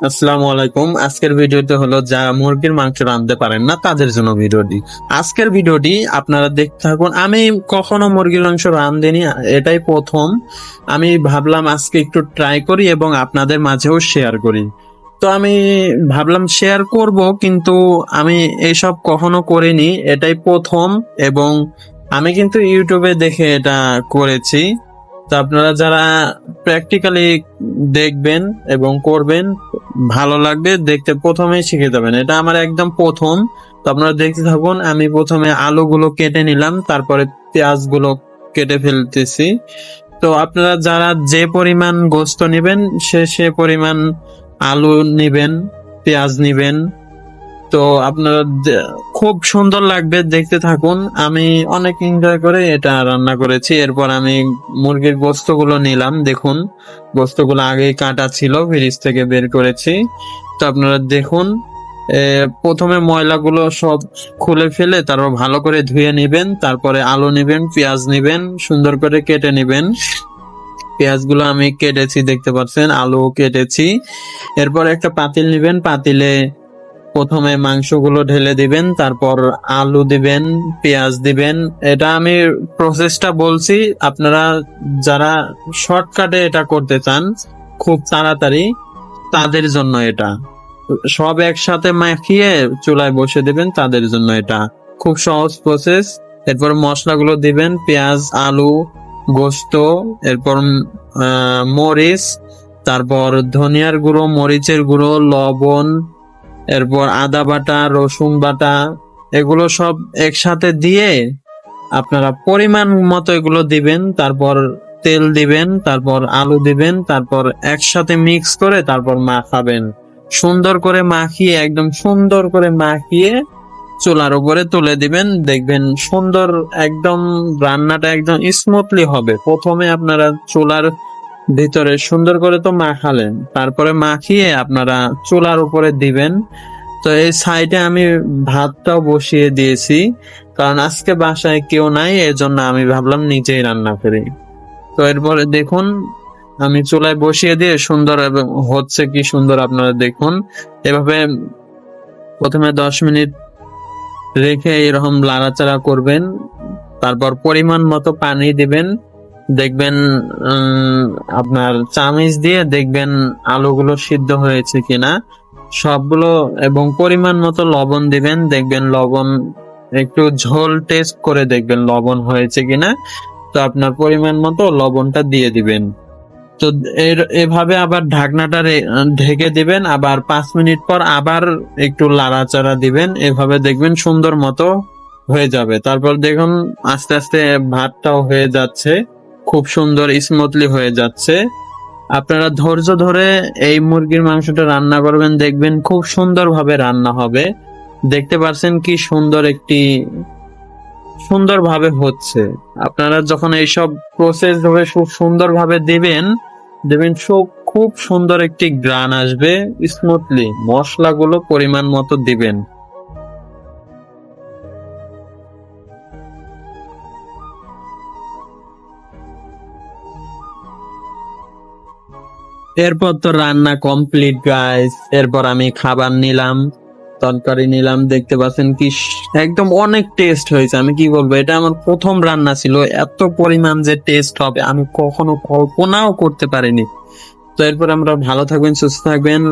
আসসালামু আলাইকুম। আজকের ভিডিওতে হলো যা মুরগির মাংস রাঁধতে পারেন না, তাদের জন্য ভিডিওটি। আজকের ভিডিওটি আপনারা দেখতে থাকুন। আমি কখনো মুরগির মাংস রাঁধেনি, এটাই প্রথম। আমি ভাবলাম আজকে একটু ট্রাই করি এবং আপনাদের মাঝেও শেয়ার করি। তো আমি ভাবলাম শেয়ার করব, কিন্তু আমি এইসব কখনো করিনি, এটাই প্রথম এবং আমি কিন্তু ইউটিউবে দেখে এটা করেছি। তো আপনারা যারা প্র্যাকটিক্যালি দেখবেন এবং করবেন, ভালো লাগবে, দেখতে প্রথমেই শিখে যাবেন। এটা আমার একদম প্রথম। তো আপনারা দেখতে থাকুন, আমি প্রথমে আলুগুলো কেটে নিলাম, তারপরে পেঁয়াজগুলো কেটে ফেলতেছি। তো আপনারা যারা যে পরিমাণ গোস্ত নেবেন, সে সে পরিমাণ আলু নেবেন, পেঁয়াজ নেবেন তো আপনারা খুব সুন্দর লাগবে, দেখতে থাকুন। আমি অনেক এনজয় করে এটা রান্না করেছি। এরপর আমি মুরগির গোস্তগুলো নিলাম, দেখুন। গোস্তগুলো আগেই কাটা ছিল ফ্রিজ থেকে বের করেছি। তো আপনারা দেখুন প্রথমে ময়লাগুলো সব খুলে ফেলে, তারপর ভালো করে ধুয়ে নেবেন, তারপরে আলু নেবেন, পেঁয়াজ নেবেন, সুন্দর করে কেটে নেবেন। পেঁয়াজগুলো আমি কেটেছি, দেখতে পাচ্ছেন আলু কেটেছি। এরপর একটা পাতিল নেবেন, পাতিলে প্রথমে মাংসগুলো ঢেলে দিবেন, তারপর আলু দিবেন, পেঁয়াজ দিবেন। এটা আমি প্রসেসটা বলছি, আপনারা যারা শর্টকাটে এটা করতে চান, খুব তাড়াতাড়ি তাদের জন্য এটা। সব একসাথে মাখিয়ে চুলায় বসে দিবেন, তাদের জন্য এটা। খুব সহজ প্রসেস এরপর মশলাগুলো দিবেন, পেঁয়াজ, আলু, গোস্ত, এরপর মরিচ, তারপর ধনিয়ার গুঁড়ো, মরিচের গুঁড়ো, লবণ এরপর আদা বাটা, রসুন বাটা, এগুলো সব একসাথে দিয়ে আপনারা পরিমাণ মতো এগুলো দিবেন, তারপর তেল দিবেন, তারপর আলু দিবেন, তারপর একসাথে মিক্স করে তারপর মাখাবেন। সুন্দর করে মাখিয়ে, একদম সুন্দর করে মাখিয়ে চুলার উপরে তুলে দিবেন। দেখবেন সুন্দর একদম রান্নাটা একদম স্মুথলি হবে। প্রথমে আপনারা চুলার ভিতরে সুন্দর করে তো মাখালেন। তারপরে মাখিয়ে আপনারা চুলার উপরে দিবেন। তো এই সাইডে আমি ভাতটাও বসিয়ে দিয়েছি। কারণ আজকে বাসায় কেউ নাই, এজন্য আমি ভাবলাম নিজেই রান্না করি। তো এরপরে দেখুন, আমি চুলায় বসিয়ে দিয়ে সুন্দর হচ্ছে কি সুন্দর আপনারা দেখুন। এভাবে প্রথমে দশ মিনিট রেখে এরকম লাড়াচাড়া করবেন। তারপর পরিমাণ মতো পানি দিবেন। দেখবেন আপনার চামিচ দিয়ে দেখবেন আলুগুলো সিদ্ধ হয়েছে কিনা। সবগুলো এবং পরিমাণ মতো লবণ দিবেন, দেখবেন লবণ একটু ঝোল টেস্ট করে দেখবেন লবণ হয়েছে কিনা। তো আপনার পরিমাণ মতো লবণটা দিয়ে দিবেন। তো এর, এভাবে আবার ঢাকনাটা ঢেকে দিবেন, আবার পাঁচ মিনিট পর আবার একটু লাড়াচাড়া দিবেন। এভাবে দেখবেন সুন্দর মতো হয়ে যাবে। তারপর দেখুন, আস্তে আস্তে ভাতটাও হয়ে যাচ্ছে। খুব সুন্দর স্মুথলি হয়ে যাচ্ছে। আপনারা ধৈর্য ধরে এই মুরগির মাংসটা রান্না করবেন, দেখবেন খুব সুন্দরভাবে রান্না হবে। দেখতে পাচ্ছেন কি সুন্দর একটি, সুন্দরভাবে হচ্ছে। আপনারা যখন এইসব প্রসেস ভাবে খুব সুন্দরভাবে দিবেন, দেবেন খুব সুন্দর একটি গ্রান আসবে স্মুথলি মশলাগুলো পরিমাণ মতো দিবেন। এরপর তো রান্না কমপ্লিট গাইস এরপর আমি খাবার নিলাম, তরকারি নিলাম, দেখতে পাচ্ছেন কি একদম অনেক টেস্ট হয়েছে। আমি কি বলব, এটা আমার প্রথম রান্না ছিল। এত পরিমাণ যে টেস্ট হবে, আমি কখনো কল্পনাও করতে পারিনি। তো এরপর আমরা ভালো থাকবেন, সুস্থ থাকবেন।